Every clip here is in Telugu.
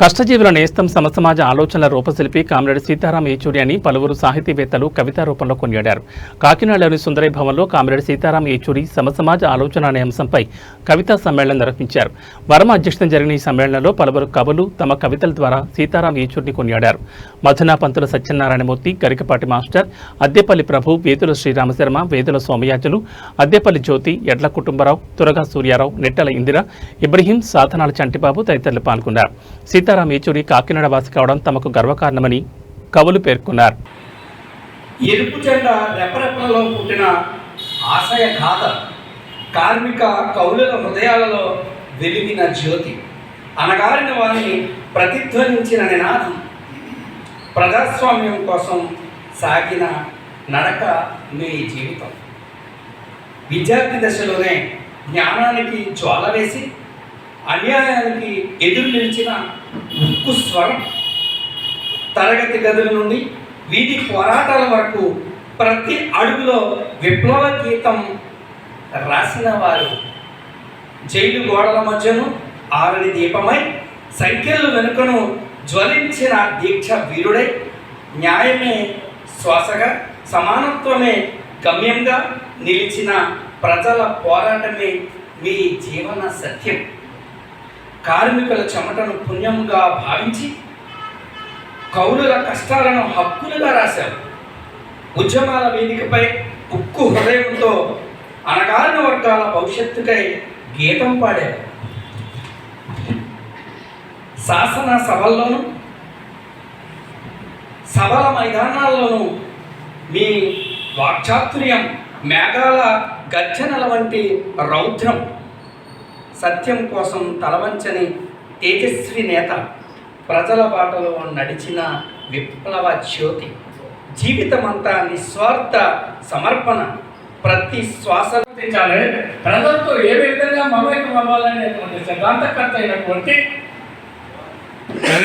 కష్టజీవుల నేస్తం సమసమాజ ఆలోచనల రూపశిల్పి కామ్రేడ్ సీతారాం ఏచూరి అని పలువురు సాహితీవేత్తలు కవితా రూపంలో కొనియాడారు. కాకినాడలోని సుందరై భవన్లో కామ్రేడ్ సీతారాం ఏచూరి సమసమాజ ఆలోచన అనే అంశంపై కవితా సమ్మేళనం నిర్వహించారు. వర్మ అధ్యక్షతన జరిగిన ఈ సమ్మేళనంలో పలువురు కవులు తమ కవితల ద్వారా సీతారాం ఏచూరిని కొనియాడారు. మధునా పంతుల సత్యనారాయణమూర్తి గరికపాటి మాస్టర్ అద్దెపల్లి ప్రభు వేదుల శ్రీరామశర్మ వేదుల సోమయాజులు అద్దెపల్లి జ్యోతి ఎడ్ల కుటుంబరావు తురగా సూర్యారావు నెట్టల ఇందిర ఇబ్రహీం సాధనాల చంటిబాబు తదితరులు పాల్గొన్నారు. సీతారాం యేచూరి కాకినాడ వాసి కావడం తమకు గర్వకారణమని కవులు పేర్కొన్నారు. ఎరుపు జెండా రెపరెపలలో పుట్టిన ఆశయ గాథ కార్మిక కౌలుల హృదయాలలో వెలిగిన జ్యోతి. అనగారిన వారిని ప్రతిధ్వనించిన నినాదం. ప్రజాస్వామ్యం కోసం సాగిన నడక మీ జీవితం. విద్యార్థి దశలోనే జ్ఞానానికి జ్వాల వేసి అన్యాయానికి ఎదురు నిలిచిన ఉక్కు స్వరం తరగతి గదుల నుండి వీధి పోరాటాల వరకు ప్రతి అడుగులో విప్లవ గీతం రాసిన వారు. జైలు గోడల మధ్యను ఆరని దీపమై సంఖ్యలు వెనుకను జ్వలించిన దీక్ష వీరుడై న్యాయమే శ్వాసగా సమానత్వమే గమ్యంగా నిలిచిన ప్రజల పోరాటమే మీ జీవన సత్యం. కార్మికుల చెమటను పుణ్యంగా భావించి కౌలుల కష్టాలను హక్కులుగా రాశారు. ఉద్యమాల వేదికపై ఉక్కు హృదయంతో అనగారిన వర్గాల భవిష్యత్తుకై గీతం పాడారు. శాసన సభల్లోనూ సభల మైదానాల్లోనూ మీ వాక్చాతుర్యం మేఘాల గర్జనల వంటి రౌద్రం సత్యం కోసం తలవంచని తేజస్వి నేత ప్రజల బాటలో నడిచిన విప్లవ జ్యోతి. జీవితమంతా నిస్వార్థ సమర్పణ ప్రతి శ్వాస గుర్తించాలి ప్రజలతో ఏ విధంగా మమేకం అవ్వాలనేటువంటి సిద్ధాంతకర్త అయినటువంటి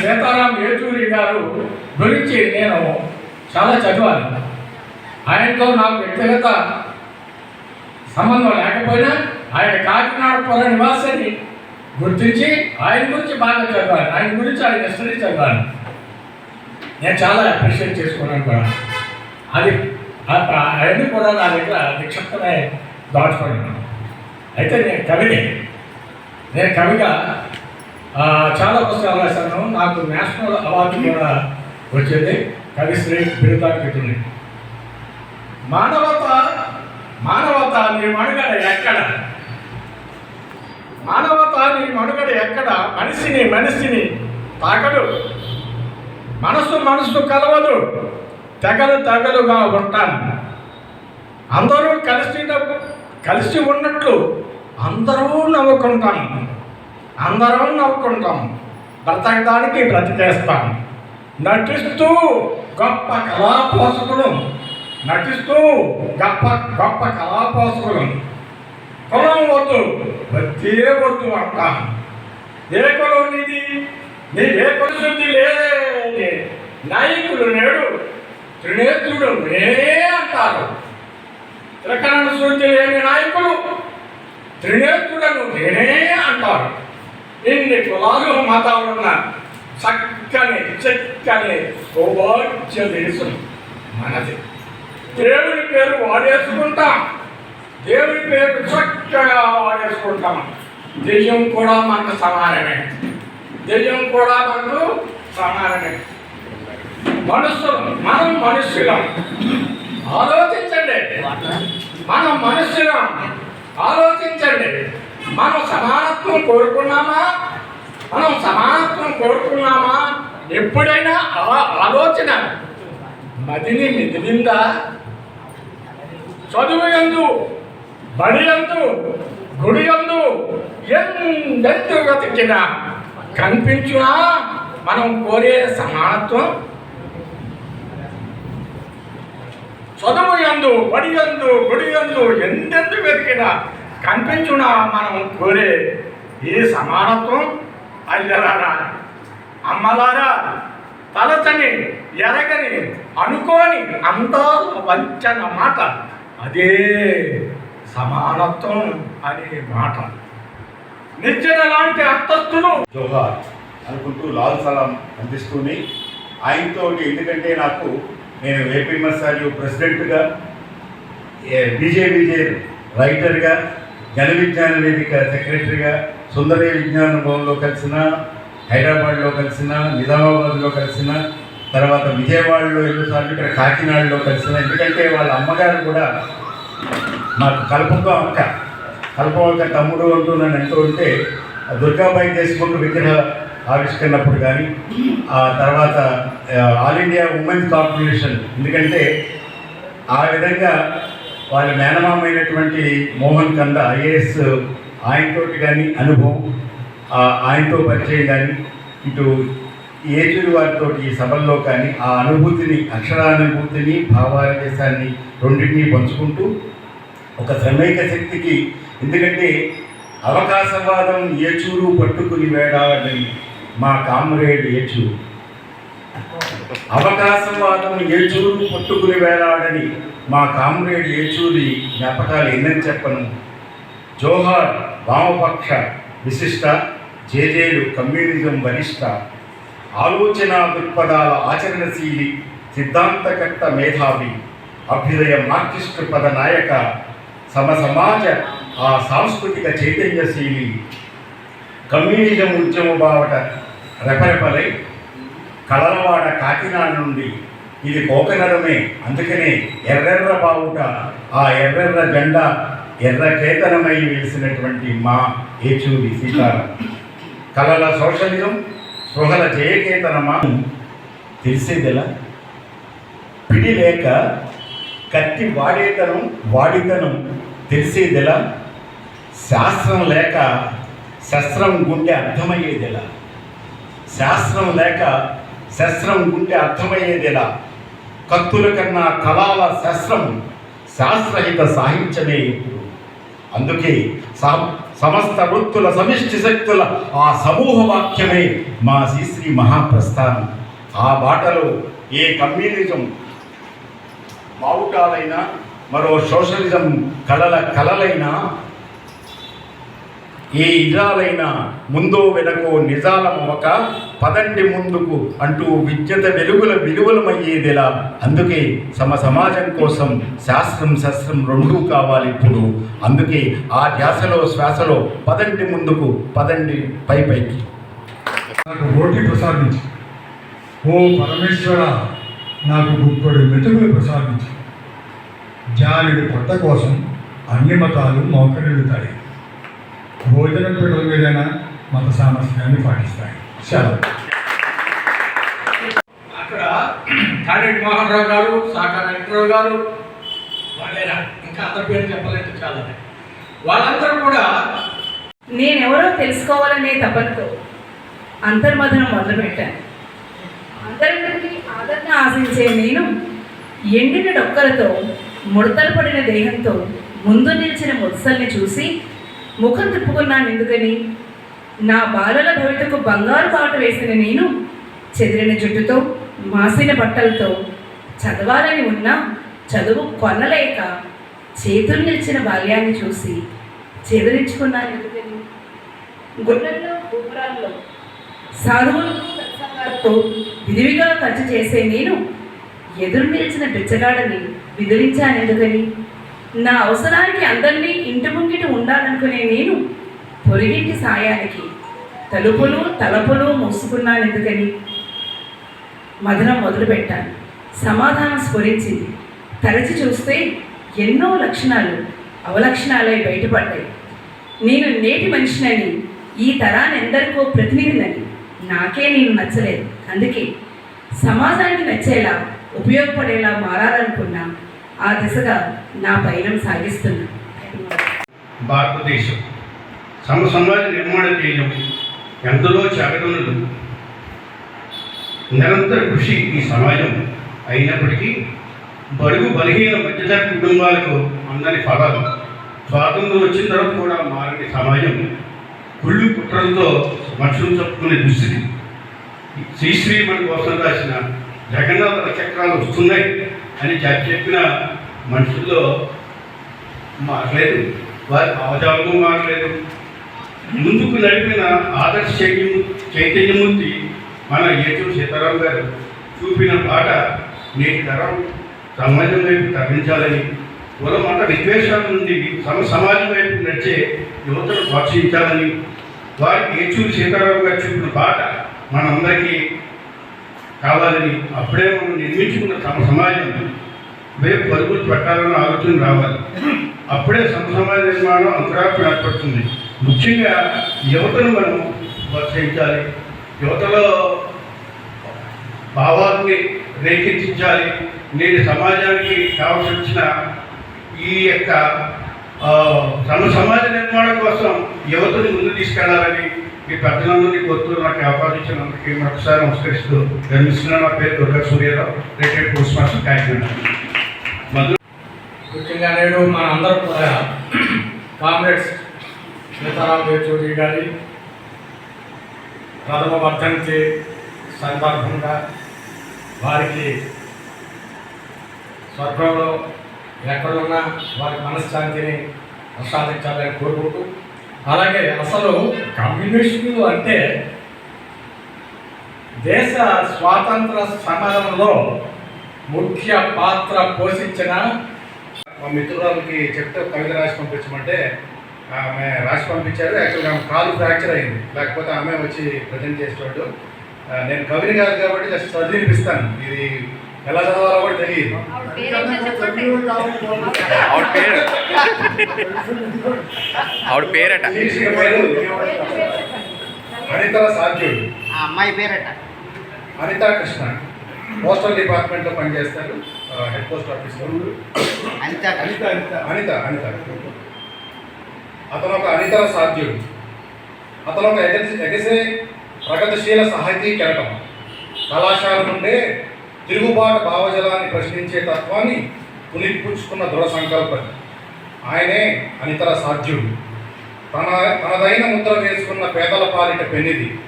సీతారాం ఏచూరి గారు గురించి నేను చాలా చదివాను. ఆయనతో నాకు వ్యక్తిగత సంబంధం లేకపోయినా ఆయన కాకినాడ పుర నివాసాన్ని గుర్తించి ఆయన గురించి బాగా చదివాను. ఆయన గురించి ఆయన హిస్టరీ చదివాను. నేను చాలా అప్రిషియేట్ చేసుకున్నాను కూడా. అది ఆ- అవన్నీ కూడా నా దగ్గర నిక్షిప్తమే దాచుకున్నాను. అయితే నేను కవిని. నేను కవిగా చాలా పుస్తకాలు రాశాను. నాకు నేషనల్ అవార్డు కూడా వచ్చింది. కవిశ్రీ బిరుదానికి పెట్టింది మానవత మానవత నేను మనుగడ ఎక్కడ? మానవతాని మనుగడ ఎక్కడ? మనిషిని మనిషిని తాకడు. మనసు మనసు కలవదు. తెగలు తెగలుగా ఉంటాను అందరూ కలిసి కలిసి ఉన్నట్లు అందరూ నవ్వుకుంటాం. అందరం నవ్వుకుంటాం. బ్రతకడానికి బ్రతికేస్తాం నటిస్తూ గొప్ప కళాపోషకులు. నటిస్తూ గొప్ప గొప్ప కళాపోషకులు. కులం వద్దు వచ్చే వద్దు అంటాం. ఏ కులం నీది? నీ ఏ పరిశుద్ధి లేదే నాయకులు నేడు త్రినేత్రుడు నేనే అంటారు. త్రికరణ శుద్ధి లేని నాయకులు త్రినేత్రుడను నేనే అంటారు. ఇన్ని కులాలు మతాలున్న చక్కని చక్కని సౌభాగ్య దేశం మనది. దేవుని పేరు వాడేసుకుంటాం. దేవుని పేరు చక్కగా వాడేసుకుంటాం. దెయ్యం కూడా మనకు సమానమే. దెయ్యం కూడా మనకు సమానమే. మనుషులు మనం మనుషులం. ఆలోచించండి. మనం మనుషులం. ఆలోచించండి. మనం సమానత్వం కోరుకున్నామా? మనం సమానత్వం కోరుకున్నామా? ఎప్పుడైనా ఆ ఆలోచన మదిని మిదిలిందా? చదువు ఎందు బడి గుడియందు గుడి ఎందు ఎందెందు వెతికినా కనిపించునా మనం కోరే సమానత్వం? చదువు ఎందు బడి ఎందు గుడి ఎందు ఎందెందు వెతికినా కనిపించునా మనం కోరే ఈ సమానత్వం? అల్లరారా అమ్మలారా తలచని ఎరగని అనుకోని అంతా వంచన మాట. అదే సమానత్వం అనే మాట. నిచ్చెన లాంటి అంతస్తులు జోహార్ అనుకుంటూ లాల్ సలాం అందిస్తూనే ఆయనతో ఎందుకంటే నాకు నేను ఏపీ మసాలి ప్రెసిడెంట్గా బీజేపీ రైటర్గా జన విజ్ఞాన వేదిక సెక్రటరీగా సుందర విజ్ఞాన భవన్లో కలిసిన హైదరాబాద్లో కలిసిన నిజామాబాద్లో కలిసిన తర్వాత విజయవాడలో ఎన్నోసార్లు ఇక్కడ కాకినాడలో కలిసిన ఎందుకంటే వాళ్ళ అమ్మగారు కూడా నాకు కల్పంతో అక్క కల్పక తమ్ముడు అంటూ నన్ను ఎంతో ఉంటే దుర్గాబాయి దేశముఖ విగ్రహ ఆవిష్కరణప్పుడు కానీ ఆ తర్వాత ఆల్ ఇండియా ఉమెన్స్ కార్పొరేషన్ ఎందుకంటే ఆ విధంగా వాళ్ళ మేనమామైనటువంటి మోహన్ కంద ఐఏఎస్ ఆయనతోటి కానీ అనుభవం ఆయనతో పరిచయం కానీ ఇటు ఏజుడి వారితో ఈ సభల్లో కానీ ఆ అనుభూతిని అక్షరానుభూతిని భావావేశాన్ని రెండింటినీ పంచుకుంటూ ఒక సమైక శక్తికి. ఎందుకంటే అవకాశవాదం ఏచూరు పట్టుకుని వేడాడని మా కామ్రేడ్ ఏచూరు. అవకాశవాదం ఏచూరు పట్టుకుని వేలాడని మా కామ్రేడ్ ఏచూరి జ్ఞాపకాలు ఎన్నని చెప్పను. జోహార్ వామపక్ష విశిష్ట జేజేలు కమ్యూనిజం వరిష్ట ఆలోచన దృక్పథాల ఆచరణశీలి సిద్ధాంతకర్త మేధావి అభ్యుదయ మార్కిస్టు పద నాయక సమ సమాజ ఆ సాంస్కృతిక చైతన్యశీలి కమ్యూనిజం ఉద్యమ బావట రెపరెపలై కళలవాడ కాకినాడ నుండి ఇది కోకనరమే అందుకనే ఎర్రెర్ర బావుట ఆ ఎర్రెర్ర జెండా ఎర్ర కేతనమై వెలిసినటువంటి మా ఏచూరి సీతారాం. కళల సోషలిజం స్పృహల జయకేతనమా? తెలిసేదిలా? పిడి లేక కత్తి వాడేతనం వాడితనం తెలిసేదిలా? శాస్త్రం లేక శస్త్రం గుండె అర్థమయ్యేదిలా? శాస్త్రం లేక శస్త్రం గుండె అర్థమయ్యేదిలా? కత్తుల కన్నా కళాల శస్త్రం శాస్త్రహిత సాహిత్యమే ఇప్పుడు. అందుకే సమస్త వృత్తుల సమిష్టి శక్తుల ఆ సమూహ వాక్యమే మా శ్రీశ్రీ మహాప్రస్థానం. ఆ బాటలో ఏ కమ్యూనిజం బావుటాలైనా మరో సోషలిజం కళల కళలైనా ఏ ఇజాలైనా ముందో వెనకో నిజాలమొక పదండి ముందుకు అంటూ విద్యత వెలుగుల విలువలమయ్యేదిలా. అందుకే సమ సమాజం కోసం శాస్త్రం శస్త్రం రెండూ కావాలి ఇప్పుడు. అందుకే ఆ ధ్యాసలో శ్వాసలో పదండి ముందుకు పదండి పై పైకి. నాకు రోటి ఓ పరమేశ్వర. నాకు గుప్పడు మెతుకులు ప్రసాదించు. జానుడి పొట్ట కోసం అన్ని మతాలు మోకరిల్లుతాయి. భోజన పీటల మీదైనా మత సామర్థ్యాన్ని పాటిస్తాయి. సెలవు. అక్కడ తాడేటి మోహన్ రావు గారు సాకా వెంకటరావు గారు వాళ్ళేనా ఇంకా అందరి పేరు చెప్పలేదు చాలా. వాళ్ళందరూ కూడా నేనెవరో తెలుసుకోవాలనే తపనతో అంతర్మథనం మొదలుపెట్టాను. అందరికీ ఆదరణ ఆశించే నేను ఎండిన డొక్కలతో ముడతలు పడిన దేహంతో ముందు నిలిచిన ముత్సల్ని చూసి ముఖం తిప్పుకున్నాను ఎందుకని? నా బాలల భవితకు బంగారు పాట వేసిన నేను చెదిరిన జుట్టుతో మాసిన బట్టలతో చదవాలని ఉన్నా చదువు కొనలేక చేతులు నిలిచిన బాల్యాన్ని చూసి చెదిరించుకున్నాను ఎందుకని? గుండెల్లో గోపురాల్లో సాధువులకు విధివిగా ఖర్చు చేసే నేను ఎదురు నిలిచిన బిచ్చగాడని విదిలించాను ఎందుకని నా అవసరానికి అందరినీ ఇంటి ముంగిట ఉండాలనుకునే నేను పొరిగింటి సాయానికి తలుపులు తలపులు మూసుకున్నాను ఎందుకని మధురం మొదలుపెట్టాను. సమాధానం స్ఫురించింది. తరచి చూస్తే ఎన్నో లక్షణాలు అవలక్షణాలై బయటపడ్డాయి. నేను నేటి మనిషినని ఈ తరానెందరికో ప్రతినిధినని నాకే నేను నచ్చలేదు. అందుకే సమాజానికి నచ్చేలా ఉపయోగపడేలా మారాలనుకున్నా ఆ దిశగా నా పయనం సాగిస్తున్నా. భారతదేశం సమ సమాజ నిర్మాణం చేయడం ఎంతలో జాగరణలు నిరంతర కృషి ఈ సమాజం అయినప్పటికీ బడుగు బలహీన మధ్యతరగతి కుటుంబాలకు అందని ఫలాలు. స్వాతంత్రం వచ్చిన తర్వాత కూడా మారని సమాజం కుళ్ళు కుట్రలతో మనుషులు చెప్పుకునే దుస్థితి. శ్రీశ్రీ మన కోసం రాసిన జగన్నాథ చక్రాలు వస్తున్నాయి అని చెప్పిన మనుషుల్లో మారలేదు. వారి భావజాలము మారలేదు. ముందుకు నడిపిన ఆదర్శ చైతన్య చైతన్యమూర్తి మన ఏచూ సీతారాం గారు చూపిన బాట నేటి తరం సమాజం వైపు తరలించాలని కులమత విద్వేషాల నుండి సమ సమాజం వైపు నడిచే యువతను ప్రోత్సహించాలని వారికి ఏచూరి సీతారాం గారు చూపిన బాట మనందరికీ కావాలని అప్పుడే మనం నిర్మించుకున్న తమ సమాజం వేపు పరుగులు పెట్టాలన్న ఆలోచన రావాలి. అప్పుడే సమ సమాజ నిర్మాణం అంతరాత్మ ఏర్పడుతుంది. ముఖ్యంగా యువతను మనం ప్రోత్సహించాలి. యువతలో భావాన్ని రేకెత్తించాలి. నేటి సమాజానికి కావలసిన ఈ యొక్క సమ సమాజ నిర్మాణం కోసం యువతని ముందు తీసుకెళ్ళాలని ఈ పెద్దలందరినీ కోరుతూ నాకు అవకాశం ఒకసారి మరొకసారి నమస్కరిస్తూ జన్మిస్తున్న నా పేరు Durga Suryarao. Retired post master Kakinada. Madhu ముఖ్యంగా నేడు మన అందరూ కూడా కామ్రేడ్స్ సీతారాం యేచూరి గారి ప్రథమ వర్ధంతి సందర్భంగా వారికి స్వర్గంలో ఎక్కడున్నా వారి మనశ్శాంతిని ప్రసాదించాలని కోరుకుంటూ అలాగే అసలు కమ్యూనిస్టులు అంటే దేశ స్వాతంత్ర సమరంలో ముఖ్య పాత్ర పోషించిన మా మిత్రురాలకి చెప్తే కవిత రాసి పంపించమంటే ఆమె రాసి పంపించారు. యాక్చువల్గా ఆమె కాలు ఫ్రాక్చర్ అయింది. లేకపోతే ఆమె వచ్చి ప్రజెంట్ చేసేవాడు. నేను కవిని కాదు కాబట్టి జస్ట్ చదివినిపిస్తాను. ఇది ఎలా చదవాలో కూడా తెలియదు. ఆవిడ పేరు? ఆవిడ పేరట? అనితల సాధ్యుడు. ఆ అమ్మాయి పేరట. అనితా కృష్ణ పోస్టల్ డిపార్ట్మెంట్లో పనిచేస్తారు. హెడ్ పోస్ట్ ఆఫీస్లో అంత అనిత అనిత అనిత అనిత అతను ఒక అనితర సాధ్యుడు. అతను ఒక ఎగసే ప్రగతిశీల సాహితీ కెరటం. కళాశాల నుండే తిరుగుబాటు భావజలాన్ని ప్రశ్నించే తత్వాన్ని పునిపుచ్చుకున్న దృఢ సంకల్పం. ఆయనే అనితర సాధ్యుడు. తన తనదైన ముద్ర వేసుకున్న పేదల పాలిట పెన్నిది.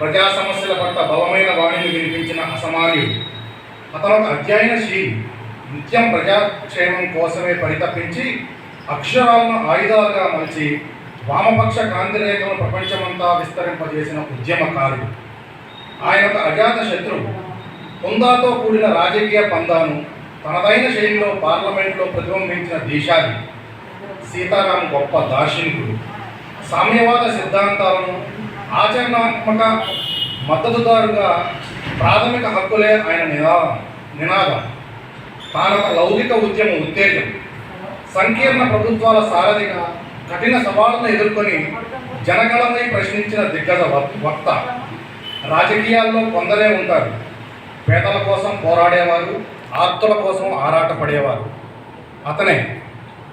ప్రజా సమస్యల పట్ల బలమైన వాణిని వినిపించిన అసమాన్యుడు. అతను అధ్యయనశీలి. నిత్యం ప్రజాక్షేమం కోసమే పరితపించి అక్షరాలను ఆయుధాలుగా మలిచి వామపక్ష కాంతిరేఖను ప్రపంచమంతా విస్తరింపజేసిన ఉద్యమకారుడు. ఆయన ఒక అజాత శత్రువు. హుందాతో కూడిన రాజకీయ పందాను తనదైన శైలిలో పార్లమెంట్లో ప్రతిబింబించిన దేశాది సీతారాం గొప్ప దార్శనికుడు. సామ్యవాద సిద్ధాంతాలను ఆచరణాత్మక మద్దతుదారుగా ప్రాథమిక హక్కులే ఆయన నినాదం నినాదం. తానొక లౌకిక ఉద్యమ ఉత్తేజం. సంకీర్ణ ప్రభుత్వాల సారథిగా కఠిన సవాళ్ళను ఎదుర్కొని జనగణమై ప్రశ్నించిన దిగ్గజ వ- వక్త. రాజకీయాల్లో కొందరే ఉంటారు. పేదల కోసం పోరాడేవారు ఆర్తుల కోసం ఆరాటపడేవారు. అతనే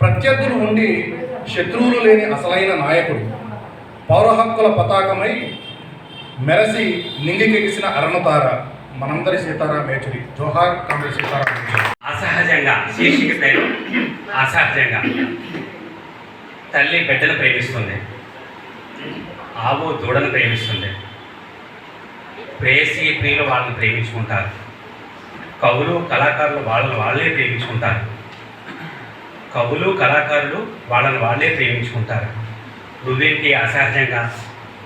ప్రత్యర్థులు ఉండి శత్రువులు లేని అసలైన నాయకుడు. పౌర హక్కుల పతాకమై మెరసి నింగికెగిసిన అరణతార మనందరి సీతారాం మేచురి జోహార్ కాంగ్రెస్ సీతారాం అసహజంగా శీర్షిక పేరు అసహజంగా తల్లి బిడ్డను ప్రేమిస్తుంది. ఆవు దూడను ప్రేమిస్తుంది. ప్రేయసి ప్రియులు వాళ్ళని ప్రేమించుకుంటారు. కవులు కళాకారులు వాళ్ళని వాళ్ళే ప్రేమించుకుంటారు. కవులు కళాకారులు వాళ్ళని వాళ్ళే ప్రేమించుకుంటారు. నువ్వేంటి అసహజంగా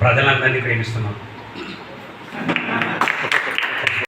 ప్రజలందరినీ ప్రేమిస్తున్నావు?